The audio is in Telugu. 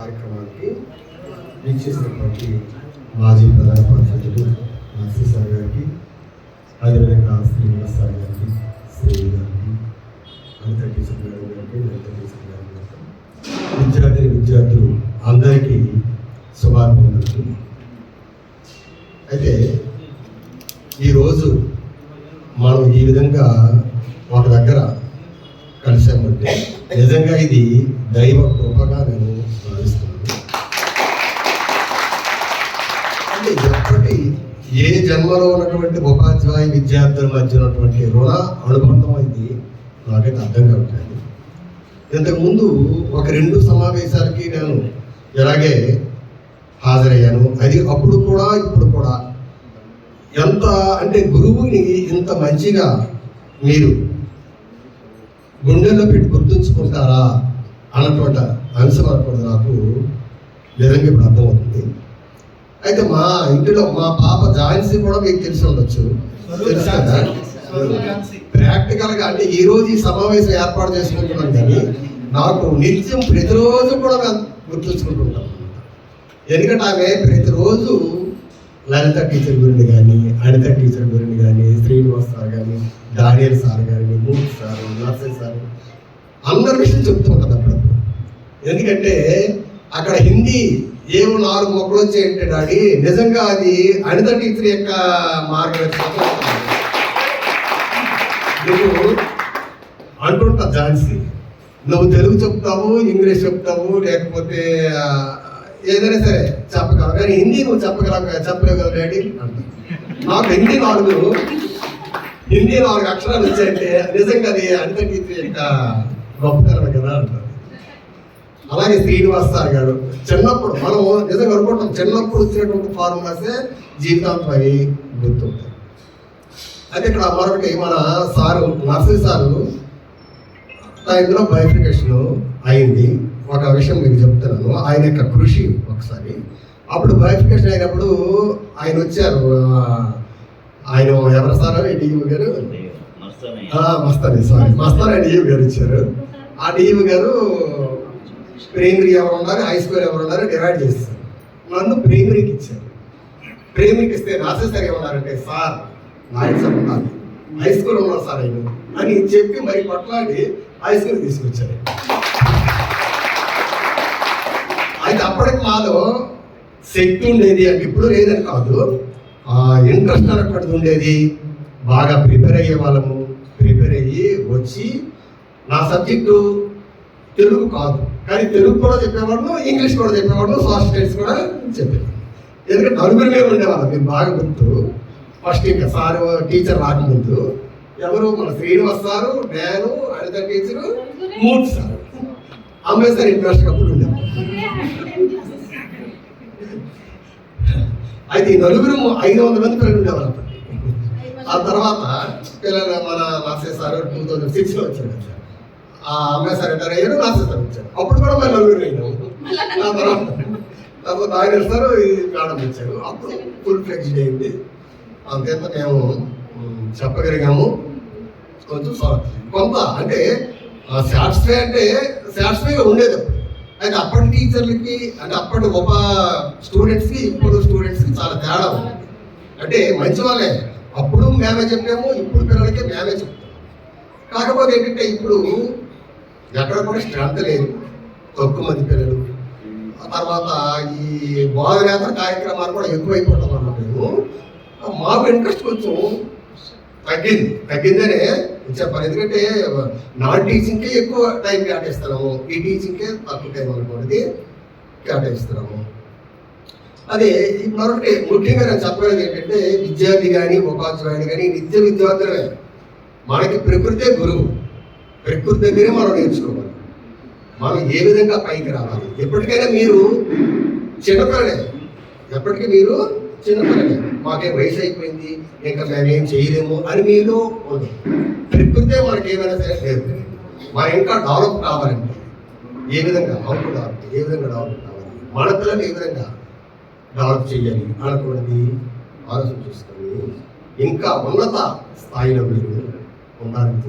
కార్యక్రమానికి వీక్షిస్తున్నటువంటి మాజీ ప్రధాన ఉపాధ్యాయులు నర్సీ సార్ గారికి అదేవిధంగా శ్రీనివాస్ సార్ గారికి శ్రీ గారికి అనిత టీచర్ మేడం గారికి లలిత టీచర్ గారి విద్యార్థి విద్యార్థులు అందరికీ శుభాకాంక్షలు అయితే ఈరోజు మనం ఈ విధంగా ఒక దగ్గర కలిసామంటే నిజంగా ఇది దైవ కృపగా నేను ఏ జన్మలో ఉన్నటువంటి ఉపాధ్యాయ విద్యార్థుల మధ్య ఉన్నటువంటి రుణ అనుబంధం ఇది నాకైతే అర్థం కావట్లేదు. ఇంతకుముందు ఒక రెండు సమావేశాలకి నేను ఇలాగే హాజరయ్యాను? అది అప్పుడు కూడా ఇప్పుడు కూడా. ఎంత అంటే గురువుని ఇంత మంచిగా మీరు గుండెల్లో పెట్టి గుర్తుంచుకుంటారా? అన్నటువంటి అంశం అనుకోండి నాకు నిజంగా ఇప్పుడు అర్థమవుతుంది. అయితే మా ఇంటిలో మా పాప ఝాన్సీ కూడా మీకు తెలిసి ఉండొచ్చు. తెలుసు కదా? ప్రాక్టికల్గా అంటే ఈ రోజు ఈ సమావేశం ఏర్పాటు చేసుకుంటున్నాం కానీ నాకు నిత్యం ప్రతిరోజు కూడా మేము గుర్తుంచుకుంటుంటాం ఎందుకంటే ఆమె ప్రతిరోజు లలిత టీచర్ గురించి కానీ అనిత టీచర్ గురించి కానీ శ్రీనివాస్ సార్ కానీ డానియల్ సార్ కానీ మూర్తి సార్ నర్సరీ సార్ అందరి విషయం చెప్తూ ఉంటుంది అప్పుడప్పుడు. ఎందుకంటే అక్కడ హిందీ ఏమో నాలుగు మొక్కలు వచ్చాయంటే డాడీ నిజంగా అది అనిత టీచర్ యొక్క మార్గదర్శకత్వం నువ్వు అంటుంటా ఝాన్సీ నువ్వు తెలుగు చెప్తావు ఇంగ్లీష్ చెప్తావు లేకపోతే ఏదైనా సరే చెప్పగలవు. కానీ హిందీ నువ్వు చెప్పగలవు చెప్పలేవు కదా డాడీ? నాకు హిందీ నాలుగు. హిందీ నాలుగు అక్షరాలు వచ్చాయంటే నిజంగా అది అనిత టీచర్ యొక్క గొప్పతనం కదా అంటారు. అలాగే శ్రీనివాస్ సార్ గారు చిన్నప్పుడు మనం నిజంగా అనుకుంటాం చిన్నప్పుడు వచ్చినటువంటి ఫార్ములాసే జీవితాంతం అవి గుర్తుంటాయి. అయితే ఇక్కడ మరొకటి మన సారు నర్సరీ సారు ఇందులో బైఫికేషన్ అయింది. ఒక విషయం మీకు చెప్తున్నాను. ఆయన యొక్క కృషి ఒకసారి. అప్పుడు బైఫికేషన్ అయినప్పుడు ఆయన వచ్చారు. ఆయన ఎవరు సార్? డిఈఓ గారు? మస్తాని సారీ. మస్తాని డిఈఓ గారు ఇచ్చారు ఆ డిఈఓ గారు ప్రైమరీ ఎవరు ఉన్నారు హై స్కూల్ ఎవరు ఉన్నారు డివైడ్ చేస్తారు. నన్ను ప్రైమరీకి ఇచ్చారు. ప్రైమరీకి ఇస్తే రాసేసారి ఏమన్నారంటే సార్ నాయక్ సార్ ఉన్నారు హై స్కూల్ ఉన్నారు సార్ ఆయన అని చెప్పి మరి కొట్లాడి హై స్కూల్ తీసుకొచ్చారు. అయితే అప్పటికి మాలో శక్తి ఉండేది అంటే ఇప్పుడు లేదని కాదు. ఇంట్రెస్ట్ అనేటువంటిది ఉండేది. బాగా ప్రిపేర్ అయ్యే వాళ్ళము. ప్రిపేర్ అయ్యి వచ్చి నా సబ్జెక్టు తెలుగు కాదు. కానీ తెలుగు కూడా చెప్పేవాడు ఇంగ్లీష్ కూడా చెప్పేవాడు సోషల్ స్టడీస్ కూడా చెప్పేవాడు ఎందుకంటే నలుగురిమే ఉండేవాళ్ళం మీరు బాగా గుర్తు. ఫస్ట్ ఇంకా సార్ టీచర్ రాకముందు ఎవరు? మన శ్రీనివాస్ సారు నేను అనిత టీచరు మూడు సార్. అమ్మాయి సార్ ఇంట్రెస్ట్ అప్పుడు ఉండేవాళ్ళు. అయితే ఈ నలుగురు ఐదు వందల మంది పిల్లలు ఉండేవాళ్ళు ఆ తర్వాత పిల్లలు మన నాసే సార్ టూ థౌజండ్ సిక్స్ వచ్చారు ఆ అమ్మాయి సార్ రిటైర్ అయ్యారు నాసే సార్ అప్పుడు కూడా మళ్ళీ నలుగురు అయినాము నా తర్వాత తర్వాత ఆయన సార్ మేడం వచ్చారు. అప్పుడు ఫుల్ ఫ్లెక్స్డ్ అయింది. అంతేంత మేము చెప్పగలిగాము. కొంచెం కొంత అంటే సాటిస్ఫై అంటే సాటిస్ఫైగా ఉండేది అయితే అప్పటి టీచర్లకి అంటే అప్పటి ఒక స్టూడెంట్స్కి ఇప్పుడు స్టూడెంట్స్కి చాలా తేడా ఉంది. అంటే మంచి వాళ్ళే. అప్పుడు మేమే చెప్పాము ఇప్పుడు పిల్లలకి మేమే చెప్తాము కాకపోతే ఏంటంటే ఇప్పుడు ఎక్కడ కూడా స్ట్రెంత్ లేదు. తక్కువ మంది పిల్లలు. ఆ తర్వాత ఈ బోధనేతర కార్యక్రమాలు కూడా ఎక్కువైపోతాం అన్నమాట మేము మాకు ఇంట్రెస్ట్ కొంచెం తగ్గింది. తగ్గిందనే చెప్పాలి. ఎందుకంటే నాన్ టీచింగ్కే ఎక్కువ టైం కేటాయిస్తున్నాము. ఈ టీచింగ్కే తక్కువ టైం అనుకోండి కేటాయిస్తున్నాము. అదే మరొకటి ముఖ్యంగా నేను చెప్పగలిగేది ఏంటంటే విద్యార్థి కానీ ఉపాధ్యాయుడు కానీ నిత్య విద్యార్థులే. మనకి ప్రకృతే గురువు. ప్రకృతి దగ్గరే మనం నేర్చుకోవాలి. మనం ఏ విధంగా పైకి రావాలి? ఎప్పటికైనా మీరు చిన్నపిల్లలే ఎప్పటికీ మీరు చిన్నపిల్లలే మాకేం వయసు అయిపోయింది ఇంకా మేమేం చేయలేము అని మీరు ఉండదు ప్రకృతే మనకి ఏమైనా సరే నేర్పుతుంది మనం ఇంకా డెవలప్ కావాలంటే ఏ విధంగా అవుట్ డెవలప్ ఏ విధంగా డెవలప్ కావాలి? మన పిల్లలు ఏ విధంగా డెవలప్ చేయాలి అనుకున్నది ఆలోచన చేసుకొని ఇంకా ఉన్నత స్థాయిలో మీరు ఉండాలని